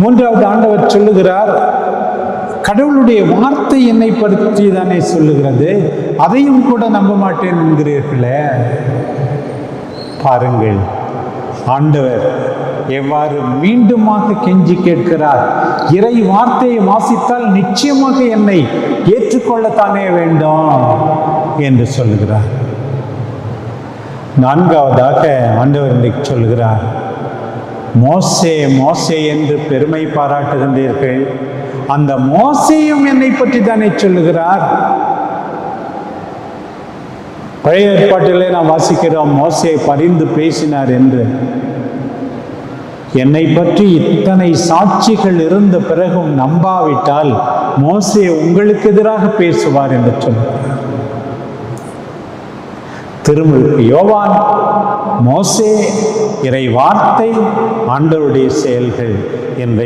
மூன்றாவது ஆண்டவர் சொல்லுகிறார் கடவுளுடைய வார்த்தை என்னை பற்றி தானே சொல்லுகிறது? அதையும் கூட நம்ப மாட்டேன் என்கிறீர்களே? பாருங்கள் ஆண்டவர் எவ்வாறு மீண்டுமாக கெஞ்சி கேட்கிறார் இறை வார்த்தையை வாசித்தால் நிச்சயமாக என்னை ஏற்றுக்கொள்ளத்தானே வேண்டும்? என்று சொல்லுகிறார். நான்காவதாக ஆண்டவர் இன்றைக்கு சொல்கிறார் மோசே மோசே என்று பெருமை பாராட்டுகின்றீர்கள். அந்த மோசையும் என்னை பற்றி தானே சொல்லுகிறார்? பழைய ஏற்பாட்டிலே நாம் வாசிக்கிறோம் மோசே பரிந்து பேசினார் என்று. என்னை பற்றி இத்தனை சாட்சிகள் இருந்த பிறகும் நம்பாவிட்டால் மோசே உங்களுக்கு எதிராக பேசுவார் என்று சொல்கிறார் திருமுழுக்கு யோவான் மோசே இறை வார்த்தை ஆண்டவருடைய செயல்கள் என்ற